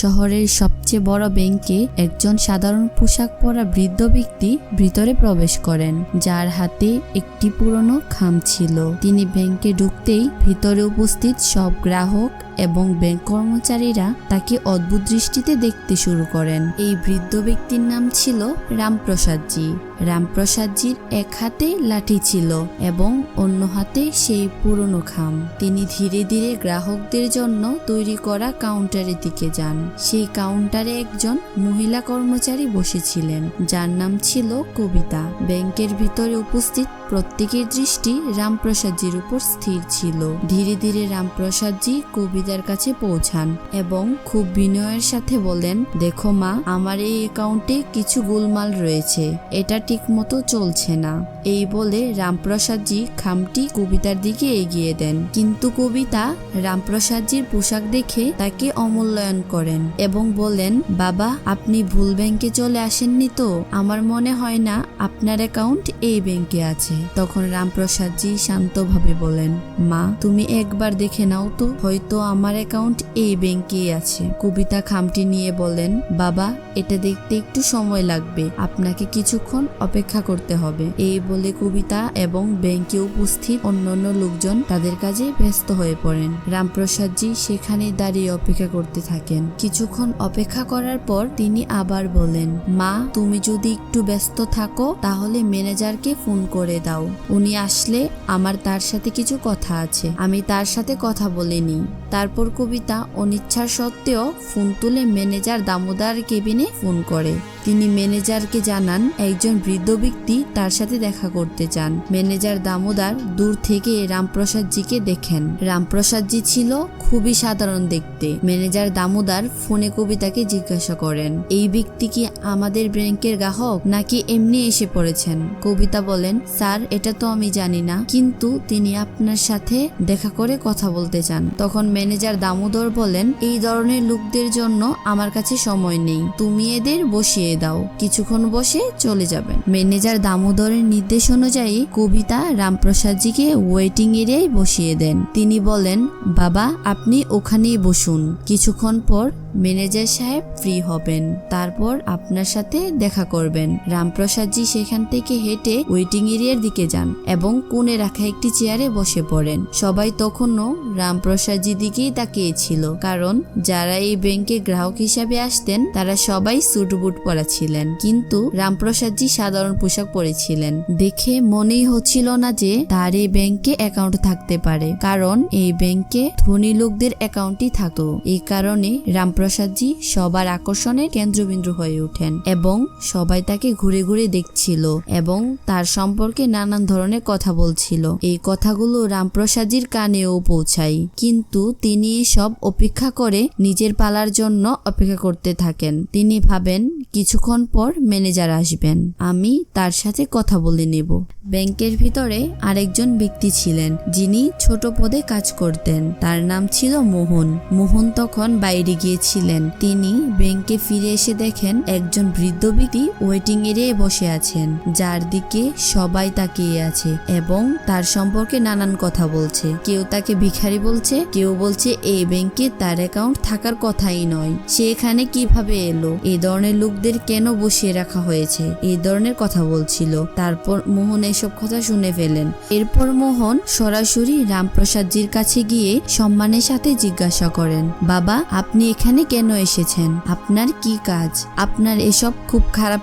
শহরের সবচেয়ে বড় ব্যাংকে একজন সাধারণ পোশাক পরা বৃদ্ধ ব্যক্তি ভিতরে প্রবেশ করেন, যার হাতে একটি পুরনো খাম ছিল। তিনি ব্যাংকে ঢুকতেই ভিতরে উপস্থিত সব গ্রাহক এবং ব্যাংক কর্মচারীরা তাকে অদ্ভুত দৃষ্টিতে দেখতে শুরু করেন। এই বৃদ্ধ ব্যক্তির নাম ছিল রামপ্রসাদজি। রামপ্রসাদজির এক হাতে লাঠি ছিল এবং অন্য হাতে সেই পুরনো খাম। তিনি ধীরে ধীরে গ্রাহকদের জন্য তৈরি করা কাউন্টারের দিকে যান। সেই কাউন্টারে একজন মহিলা কর্মচারী বসেছিলেন, যার নাম ছিল কবিতা। ব্যাংকের ভিতরে উপস্থিত প্রত্যেকের দৃষ্টি রামপ্রসাদজির উপর স্থির ছিল। ধীরে ধীরে রামপ্রসাদজি কবিতার কাছে পৌঁছান এবং খুব বিনয়ের সাথে বলেন, দেখো মা, আমার এই অ্যাকাউন্টে কিছু গোলমাল রয়েছে। এটা ঠিক মতো চলছে না। এই বলে রামপ্রসাদজি খামটি কবিতার দিকে এগিয়ে দেন। কিন্তু কবিতা রামপ্রসাদজির পোশাক দেখে তাকে অমূল্যায়ন করেন এবং বলেন, বাবা, আপনি ভুল ব্যাংকে চলে আসেননি তো? আমার মনে হয় না আপনার অ্যাকাউন্ট এই ব্যাংকে আছে। তখন রামপ্রসাদজি শান্তভাবে বলেন মা, তুমি একবার দেখে নাও তো, হয়তো আমার অ্যাকাউন্ট এই ব্যাংকেই আছে। কবিতা খামটি নিয়ে বলেন বাবা, এটা দেখতে একটু সময় লাগবে, আপনাকে কিছুক্ষণ অপেক্ষা করতে হবে। এই বলে কবিতা এবং ব্যাংকে উপস্থিত অন্যান্য লোকজন তাদের কাজে ব্যস্ত হয়ে পড়েন। রামপ্রসাদজি সেখানে দাঁড়িয়ে অপেক্ষা করতে থাকেন। কিছুক্ষণ অপেক্ষা করার পর তিনি আবার বলেন মা, তুমি যদি একটু ব্যস্ত থাকো, তাহলে ম্যানেজারকে ফোন করে দাও। উনি আসলে আমার তার সাথে কিছু কথা আছে। আমি তার সাথে কথা বলে নিই। তারপর কবিতা অনিচ্ছা সত্ত্বেও ফোন তুলে ম্যানেজার দামোদার কেবিনে ফোন করে। তিনি ম্যানেজারকে জানান, একজন বৃদ্ধ ব্যক্তি তার সাথে দেখা করতে চান। ম্যানেজার দামোদার দূর থেকে রামপ্রসাদজিকে দেখেন। রামপ্রসাদজি ছিল খুবই সাধারণ দেখতে। ম্যানেজার দামোদার ফোনে কবিতাকে জিজ্ঞাসা করেন, এই ব্যক্তি কি আমাদের ব্যাংকের গ্রাহক নাকি এমনি এসে পড়েছেন? কবিতা বলেন, স্যার, এটা তো আমি জানি না। কিন্তু তিনি আপনার সাথে দেখা করে কথা বলতে চান। তখন ম্যানেজার দামোদর বলেন, এই ধরনের লোকদের জন্য আমার কাছে সময় নেই। তুমি এদের বসিয়ে দাও। কিছুক্ষণ বসে চলে যাবেন। ম্যানেজার দামোদরের নির্দেশ অনুযায়ী কবিতা রামপ্রসাদজিকে ওয়েটিং এরিয়ায় বসিয়ে দেন। তিনি বলেন, বাবা, আপনি ওখানেই বসুন। কিছুক্ষণ পর ম্যানেজার সাহেব ফ্রি হবেন। তারপর আপনার সাথে দেখা করবেন। রামপ্রসাদজি সেখান থেকে হেঁটে ওয়েটিং এরিয়ার দিকে যান এবং কোণে রাখা একটি চেয়ারে বসে পড়েন। সবাই তখনও রামপ্রসাদজি দিকেই তাকিয়েছিল, কারণ যারা এই ব্যাংকে গ্রাহক হিসাবে আসতেন, তারা সবাই স্যুট বুট পরা ছিলেন। কিন্তু রামপ্রসাদজি সাধারণ পোশাক পরেছিলেন। দেখে মনেই হচ্ছিল না যে তার এই ব্যাংকে অ্যাকাউন্ট থাকতে পারে, কারণ এই ব্যাংকে ধনী লোকদের অ্যাকাউন্টই থাকতো। এই কারণে রামপ্রসাদজি সবার আকর্ষণের কেন্দ্রবিন্দু হয়ে ওঠেন এবং সবাই তাকে ঘুরে ঘুরে দেখছিল এবং তার সম্পর্কে নানান ধরনের কথা বলছিল। এই কথাগুলো রামপ্রসাদজির কানেও পৌঁছায়। কিন্তু তিনি এসব অপেক্ষা করে নিজের পালার জন্য অপেক্ষা করতে থাকেন। তিনি ভাবেন, কিছুক্ষণ পর ম্যানেজার আসবেন। আমি তার সাথে কথা বলে নেব। ব্যাংকের ভিতরে আরেকজন ব্যক্তি ছিলেন, যিনি ছোট পদে কাজ করতেন। তার নাম ছিল মোহন। মোহন তখন বাইরে গিয়েছিলেন তিনি ব্যাংকে ফিরে এসে দেখেন একজন বৃদ্ধ ব্যক্তি ওয়েটিং এরিয়ায় বসে আছেন, যার দিকে সবাই তাকিয়ে আছে এবং তার সম্পর্কে নানান কথা বলছে। কেউ তাকে ভিখারি বলছে, কেউ বলছে এই ব্যাংকে তার অ্যাকাউন্ট থাকার কথাই নয়। সে এখানে কীভাবে এলো? এ ধরনের লোকদের কেন বসিয়ে রাখা হয়েছে? এই ধরনের কথা বলছিল। তারপর মোহন এসব কথা শুনে ফেলেন। এরপর মোহন সরাসরি রামপ্রসাদজির কাছে গিয়ে সম্মানের সাথে জিজ্ঞাসা করেন, বাবা, আপনি এখানে কেন এসেছেন? আপনার কি কাজ? আপনার এসব খুব খারাপ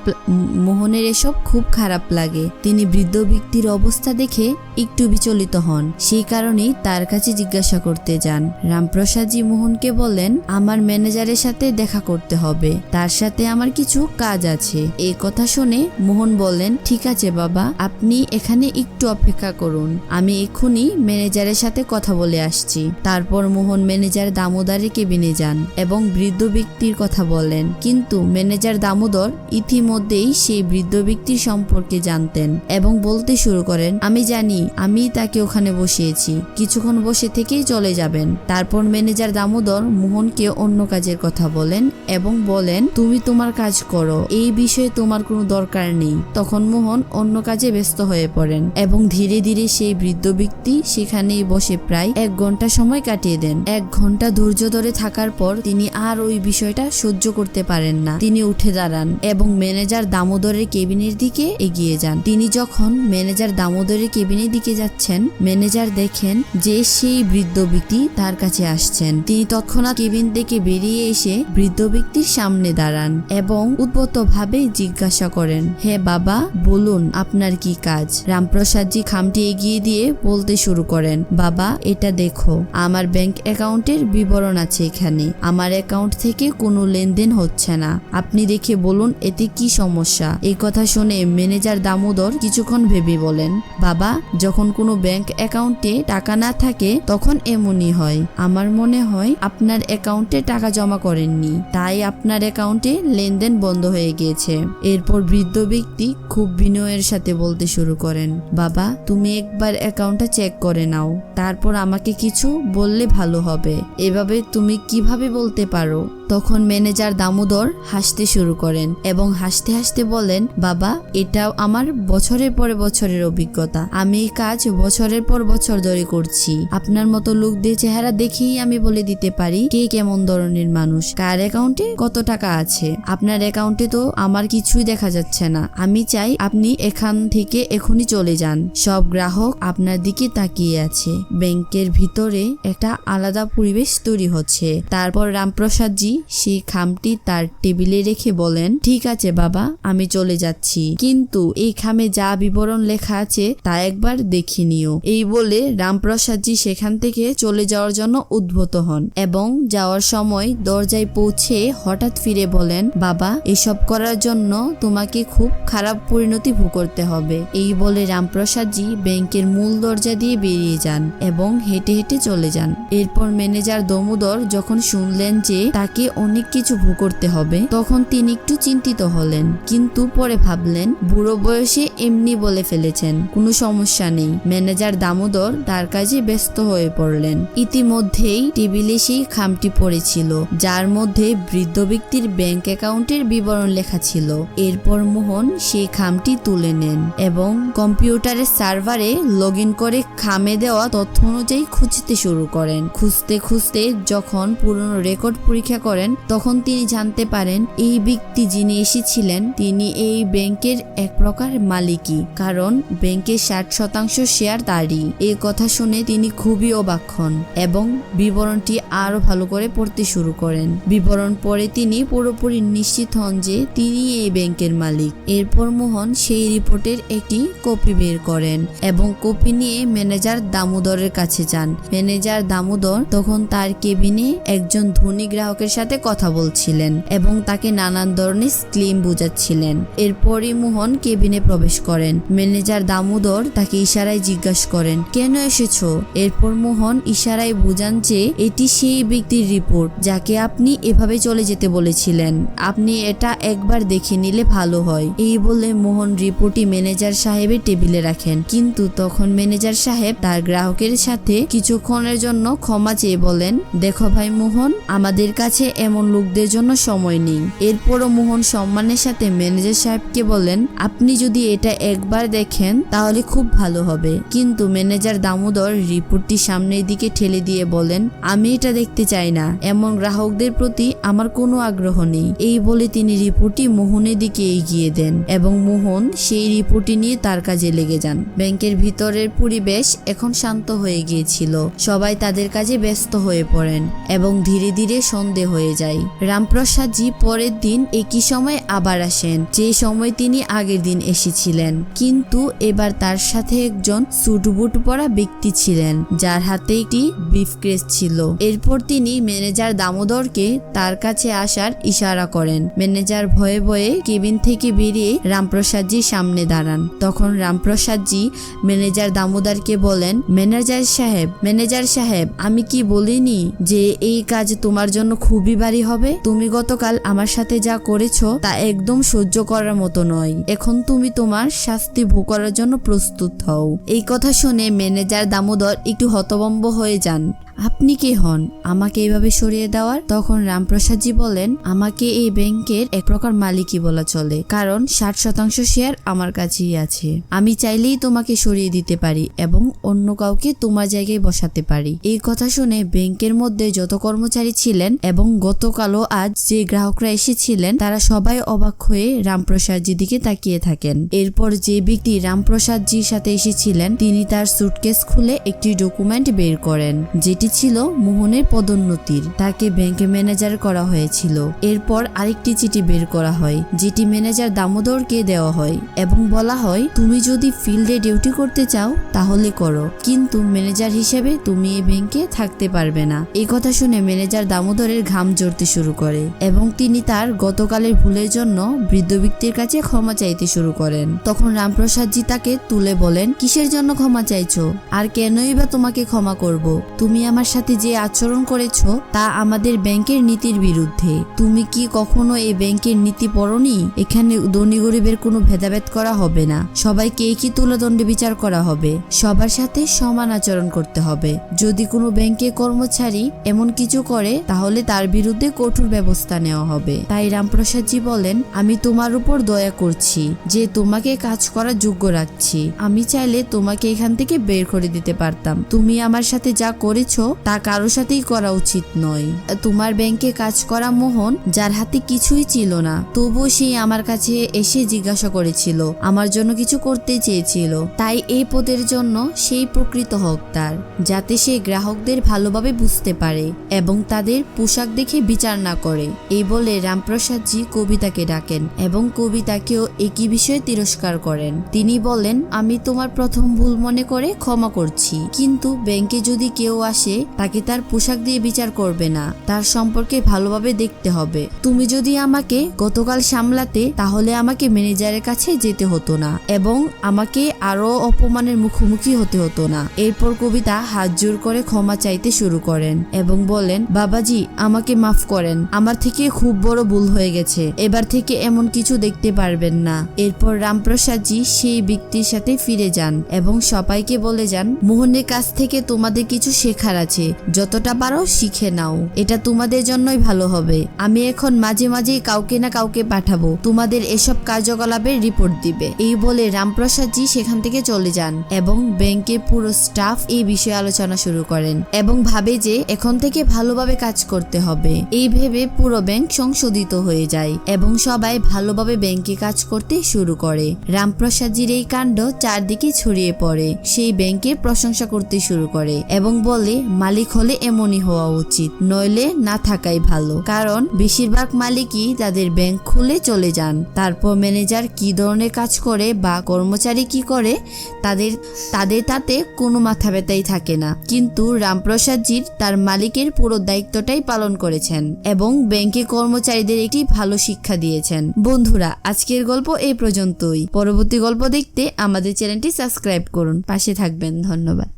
মোহনের এসব খুব খারাপ লাগে। তিনি বৃদ্ধ ব্যক্তির অবস্থা দেখে একটু বিচলিত হন। সেই কারণেই তার কাছে জিজ্ঞাসা করতে যান। রামপ্রসাদজি মোহনকে বলেন আমার ম্যানেজারের সাথে দেখা করতে হবে। তার সাথে আমার কিছু কাজ আছে। এই কথা শুনে মোহন বলেন ঠিক আছে বাবা, আপনি এখানে একটু অপেক্ষা করুন। আমি এক্ষুনি ম্যানেজারের সাথে কথা বলে আসছি। তারপর মোহন ম্যানেজার দামোদরের কেবিনে যান এবং বৃদ্ধ ব্যক্তির কথা বলেন। কিন্তু ম্যানেজার দামোদর ইতিমধ্যেই সেই বৃদ্ধ ব্যক্তির সম্পর্কে জানতেন এবং বলতে শুরু করেন, আমি জানি আমি তাকে ওখানে বসিয়েছি। কিছুক্ষণ বসে থেকেই চলে যাবেন। তারপর ম্যানেজার দামোদর মোহনকে অন্য কাজের কথা বলেন এবং বলেন, তুমি তোমার কাজ করো, এই বিষয়ে তোমার কোনো দরকার নেই। তখন মোহন অন্য কাজে ব্যস্ত হয়ে পড়েন এবং ধীরে ধীরে সেই বৃদ্ধ ব্যক্তি সেখানেই বসে প্রায় এক ঘণ্টা সময় কাটিয়ে দেন। এক ঘণ্টা ধৈর্য ধরে থাকার পর তিনি আর ওই বিষয়টা সহ্য করতে পারেন না। তিনি উঠে দাঁড়ান এবং ম্যানেজার দামোদরের কেবিনের দিকে এগিয়ে যান। তিনি যখন ম্যানেজার দামোদরের কেবিনের দিকে যাচ্ছেন, ম্যানেজার দেখেন যে সেই বৃদ্ধ ব্যক্তি তার কাছে আসছেন। তিনি তৎক্ষণাৎ কেবিন থেকে বেরিয়ে এসে বৃদ্ধ ব্যক্তির সামনে দাঁড়ান এবং উদ্ভূত ভাবে জিজ্ঞাসা করেন, হে বাবা, বলুন আপনার কি কাজ? রামপ্রসাদজি খামটি এগিয়ে দিয়ে বলতে শুরু করেন, বাবা, এটা দেখো, আমার ব্যাংক অ্যাকাউন্টের বিবরণ আছে এখানে। আমার অ্যাকাউন্ট থেকে কোনো লেনদেন হচ্ছে না। আপনি দেখে বলুন, এতে কি সমস্যা? এই কথা শুনে ম্যানেজার দামোদর কিছুক্ষণ ভেবে বলেন, বাবা, যখন কোনো ব্যাংক অ্যাকাউন্টে টাকা না থাকে, তখন এমনই হয়। আমার মনে হয় আপনার অ্যাকাউন্টে টাকা জমা করেননি। তাই আপনার অ্যাকাউন্টে লেনদেন বন্ধ হয়ে গিয়েছে। এরপর বৃদ্ধ ব্যক্তি খুব বিনয়ের সাথে বলতে শুরু করেন, বাবা, তুমি একবার অ্যাকাউন্টটা চেক করে নাও। তারপর আমাকে কিছু বললে ভালো হবে। এভাবে তুমি কীভাবে বলতে পারো? Alors... তখন ম্যানেজার দামোদর হাসতে শুরু করেন এবং হাসতে হাসতে বলেন, বাবা, এটাও আমার বছরের পরে বছরের অভিজ্ঞতা। আমি এই কাজ বছরের পর বছর ধরে করছি। আপনার মতো লোকদের চেহারা দেখেই আমি বলে দিতে পারি কে কেমন ধরনের মানুষ। কার অ্যাকাউন্টে কত টাকা আছে? আপনার অ্যাকাউন্টে তো আমার কিছুই দেখা যাচ্ছে না। আমি চাই আপনি এখান থেকে এখনই চলে যান। সব গ্রাহক আপনার দিকে তাকিয়ে আছে। ব্যাংকের ভিতরে একটা আলাদা পরিবেশ তৈরি হচ্ছে। তারপর রামপ্রসাদজি সেই খামটি তার টেবিলে রেখে বলেন, ঠিক আছে বাবা, আমি চলে যাচ্ছি। কিন্তু এই খামে যা বিবরণ লেখা আছে তা একবার দেখে নিও। এই বলে রামপ্রসাদজি সেখান থেকে চলে যাওয়ার জন্য উদ্ভূত হন এবং যাওয়ার সময় দরজায় পৌঁছে হঠাৎ ফিরে বলেন, বাবা, এসব করার জন্য তোমাকে খুব খারাপ পরিণতি ভোগ করতে হবে। এই বলে রামপ্রসাদজি ব্যাংকের মূল দরজা দিয়ে বেরিয়ে যান এবং হেঁটে হেঁটে চলে যান। এরপর ম্যানেজার দমোদর যখন শুনলেন যে তাকে অনেক কিছু ভোগ করতে হবে। তখন তিনি একটু চিন্তিত হলেন। কিন্তু পরে ভাবলেন, বুড়ো বয়সে এমনি বলে ফেলেছেন, কোনো সমস্যা নেই। ম্যানেজার দামোদর তার কাজে ব্যস্ত হয়ে পড়লেন। ইতিমধ্যেই টেবিলে সেই খামটি পড়েছিল, যার মধ্যে বৃদ্ধ ব্যক্তির ব্যাংক অ্যাকাউন্টের বিবরণ লেখা ছিল। এরপর মোহন সেই খামটি তুলে নেন এবং কম্পিউটারের সার্ভারে লগ করে খামে দেওয়া তথ্য অনুযায়ী খুঁজতে শুরু করেন। খুঁজতে খুঁজতে যখন পুরনো রেকর্ড পরীক্ষা করেন, তখন তিনি জানতে পারেন এই ব্যক্তি যিনি এসেছিলেন, তিনি এই ব্যাংকের এক প্রকার মালিকই, কারণ ব্যাংকের ষাট শতাংশ শেয়ার তারই। এই কথা শুনে তিনি খুবই অবাক হন এবং বিবরণটি আরও ভালো করে পড়তে শুরু করেন। বিবরণ পরে তিনি পুরোপুরি নিশ্চিত হন যে তিনি এই ব্যাংকের মালিক। এরপর মোহন সেই রিপোর্টের একটি কপি বের করেন এবং কপি নিয়ে ম্যানেজার দামোদরের কাছে যান। ম্যানেজার দামোদর তখন তার কেবিনে একজন ধনী গ্রাহকের সাথে কথা বলছিলেন এবং তাকে নানান ধরনের স্কিম বুঝাচ্ছিলেন। এরপরই মোহন কেবিনে প্রবেশ করেন। ম্যানেজার দামোদর তাকে ইশারায় জিজ্ঞাসা করেন, কেন এসেছ? এরপর মোহন ইশারায় বুঝান যে এটি সেই ব্যক্তির রিপোর্ট, যাকে আপনি এভাবে চলে যেতে বলেছিলেন। আপনি এটা একবার দেখে নিলে ভালো হয়। এই বলে মোহন রিপোর্টটি ম্যানেজার সাহেবের টেবিলে রাখেন। কিন্তু তখন ম্যানেজার সাহেব তার গ্রাহকের সাথে কিছুক্ষণের জন্য ক্ষমা চেয়ে বলেন, দেখো ভাই মোহন, আমাদের কাছে এমন লোকদের জন্য সময় নেই। এরপরও মোহন সম্মানের সাথে ম্যানেজার সাহেবকে বলেন, আপনি যদি এটা একবার দেখেন, তাহলে খুব ভালো হবে। কিন্তু ম্যানেজার দামোদর রিপোর্টটি সামনের দিকে ঠেলে দিয়ে বলেন, আমি এটা দেখতে চাই না। এমন গ্রাহকদের প্রতি আমার কোনো আগ্রহ নেই। এই বলে তিনি রিপোর্টটি মোহনের দিকে এগিয়ে দেন এবং মোহন সেই রিপোর্টটি নিয়ে তার কাজে লেগে যান। ব্যাংকের ভিতরের পরিবেশ এখন শান্ত হয়ে গিয়েছিল। সবাই তাদের কাজে ব্যস্ত হয়ে পড়েন এবং ধীরে ধীরে সন্ধে হয়ে যায়। রামপ্রসাদজি পরের দিন একই সময় আবার আসেন যে সময় তিনি আগের দিন এসেছিলেন। কিন্তু এবার তার সাথে একজন সুটবুট পরা ব্যক্তি ছিলেন, যার হাতে একটি ব্রিফকেস ছিল। এরপর তিনি ম্যানেজার দামোদরকে তার কাছে আসার ইশারা করেন। ম্যানেজার ভয়ে ভয়ে কেবিন থেকে বেরিয়ে রামপ্রসাদজির সামনে দাঁড়ান। তখন রামপ্রসাদজি ম্যানেজার দামোদরকে বলেন, ম্যানেজার সাহেব ম্যানেজার সাহেব, আমি কি বলিনি যে এই কাজ তোমার জন্য খুবই ভারী হবে। তুমি গতকাল আমার সাথে যা করেছ তা একদম সহ্য করার মতো নয়। এখন তুমি তোমার শাস্তি ভোগ করার জন্য প্রস্তুত হও। এই কথা শুনে ম্যানেজার দামোদর একটু হতবম্ব হয়ে যান। আপনি কে হন? আমাকে এইভাবে সরিয়ে দেওয়ার? তখন রামপ্রসাদজি বলেন, আমাকে এই ব্যাংকের এক প্রকার মালিকই বলা চলে, কারণ ষাট শতাংশ শেয়ার আমার কাছেই আছে। আমি চাইলেই তোমাকে সরিয়ে দিতে পারি এবং অন্য কাউকে তোমার জায়গায় বসাতে পারি। এই কথা শুনে ব্যাংকের মধ্যে যত কর্মচারী ছিলেন এবং গতকালও আজ যে গ্রাহকরা এসেছিলেন, তারা সবাই অবাক হয়ে রামপ্রসাদজির দিকে তাকিয়ে থাকেন। এরপর যে ব্যক্তি রামপ্রসাদজির সাথে এসেছিলেন, তিনি তার সুটকেস খুলে একটি ডকুমেন্ট বের করেন, যেটি ছিল মোহনের পদোন্নতির। তাকে ব্যাংকে ম্যানেজার করা হয়েছিল। এরপর আরেকটি চিঠি বের করা হয়। যেটি ম্যানেজার দামোদরকে দেওয়া হয় এবং বলা হয়, তুমি যদি ফিল্ডে ডিউটি করতে চাও, তাহলে করো। কিন্তু ম্যানেজার হিসেবে তুমি এই ব্যাংকে থাকতে পারবে না। এই কথা শুনে ম্যানেজার দামোদরের ঘাম জড়তে শুরু করে এবং তিনি তার গতকালের ভুলের জন্য বৃদ্ধ ব্যক্তির কাছে ক্ষমা চাইতে শুরু করেন। তখন রামপ্রসাদজি তাকে তুলে বলেন, কিসের জন্য ক্ষমা চাইছো? আর কেনই বা তোমাকে ক্ষমা করব? তুমি আমার সাথে যে আচরণ করেছ তা আমাদের ব্যাংকের নীতির বিরুদ্ধে। তুমি কি কখনো এই ব্যাংকের নীতি পড়নি? এখানে ধনী গরিবের কোনো ভেদাভেদ করা হবে না। সবাইকে একই তুলদণ্ডে বিচার করা হবে। সবার সাথে সমান আচরণ করতে হবে। যদি কোনো ব্যাংকে কর্মচারী এমন কিছু করে, তাহলে তার বিরুদ্ধে কঠোর ব্যবস্থা নেওয়া হবে। তাই রামপ্রসাদজি বলেন, আমি তোমার উপর দয়া করছি, যে তোমাকে কাজ করার যোগ্য রাখছি। আমি চাইলে তোমাকে এখান থেকে বের করে দিতে পারতাম। তুমি আমার সাথে যা করেছ তা কারোর সাথেই করা উচিত নয়। তোমার ব্যাংকে কাজ করা মোহন, যার হাতে কিছুই ছিল না, তবুও সে আমার কাছে এসে জিজ্ঞাসা করেছিল, আমার জন্য কিছু করতে চেয়েছিল। তাই এই পদের জন্য সেই প্রকৃত হকদার, যাতে সে গ্রাহকদের ভালোভাবে বুঝতে পারে এবং তাদের পোশাক দেখে বিচার না করে। এই বলে রামপ্রসাদজি কবিতাকে ডাকেন এবং কবিতাকেও একই বিষয়ে তিরস্কার করেন। তিনি বলেন, আমি তোমার প্রথম ভুল মনে করে ক্ষমা করছি। কিন্তু ব্যাংকে যদি কেউ আসে তাকে তার পোশাক দিয়ে বিচার করবে না। তার সম্পর্কে ভালোভাবে দেখতে হবে। তুমি যদি আমাকে গতকাল সামলাতে, তাহলে আমাকে ম্যানেজারের কাছে যেতে হতো না এবং আমাকে আরও অপমানের মুখোমুখি হতে হতো না। এরপর কবিতা হাত জোর করে ক্ষমা চাইতে শুরু করেন এবং বলেন, বাবাজি, আমাকে মাফ করেন। আমার থেকে খুব বড় ভুল হয়ে গেছে। এবার থেকে এমন কিছু দেখতে পারবেন না। এরপর রামপ্রসাদজি সেই ব্যক্তির সাথে ফিরে যান এবং সবাইকে বলে যান, মোহনের কাছ থেকে তোমাদের কিছু শেখার আছে, যতটা পারো শিখে নাও। এটা তোমাদের জন্যই ভালো হবে। আমি এখন মাঝে মাঝেই কাউকে না কাউকে পাঠাবো। তোমাদের এসব কার্যকলাপের রিপোর্ট দিবে। এই বলে রামপ্রসাদজি সেখান থেকে চলে যান এবং ব্যাংকের পুরো স্টাফ এই বিষয়ে আলোচনা শুরু করেন এবং ভাবে যে এখন থেকে ভালোভাবে কাজ করতে হবে। এই ভেবে পুরো ব্যাংক সংশোধিত হয়ে যায় এবং সবাই ভালোভাবে ব্যাংকে কাজ করতে শুরু করে। রামপ্রসাদজির এই কাণ্ড চারদিকে ছড়িয়ে পড়ে। সেই ব্যাংকের প্রশংসা করতে শুরু করে এবং বলে মালিক হলে এমনই হওয়া উচিত, নইলে না থাকাই ভালো। কারণ, বেশিরভাগ মালিকই তাদের ব্যাংক খুলে চলে যান। তারপর ম্যানেজার কি ধরনের কাজ করে বা কর্মচারী কি করে, তাদের তাদের তাতে কোনো মাথা ব্যথাই থাকে না। কিন্তু রামপ্রসাদজির তার মালিকের পুরো দায়িত্বটাই পালন করেছেন এবং ব্যাংকে কর্মচারীদের একটি ভালো শিক্ষা দিয়েছেন। বন্ধুরা, আজকের গল্প এই পর্যন্তই। পরবর্তী গল্প দেখতে আমাদের চ্যানেলটি সাবস্ক্রাইব করুন। পাশে থাকবেন। ধন্যবাদ।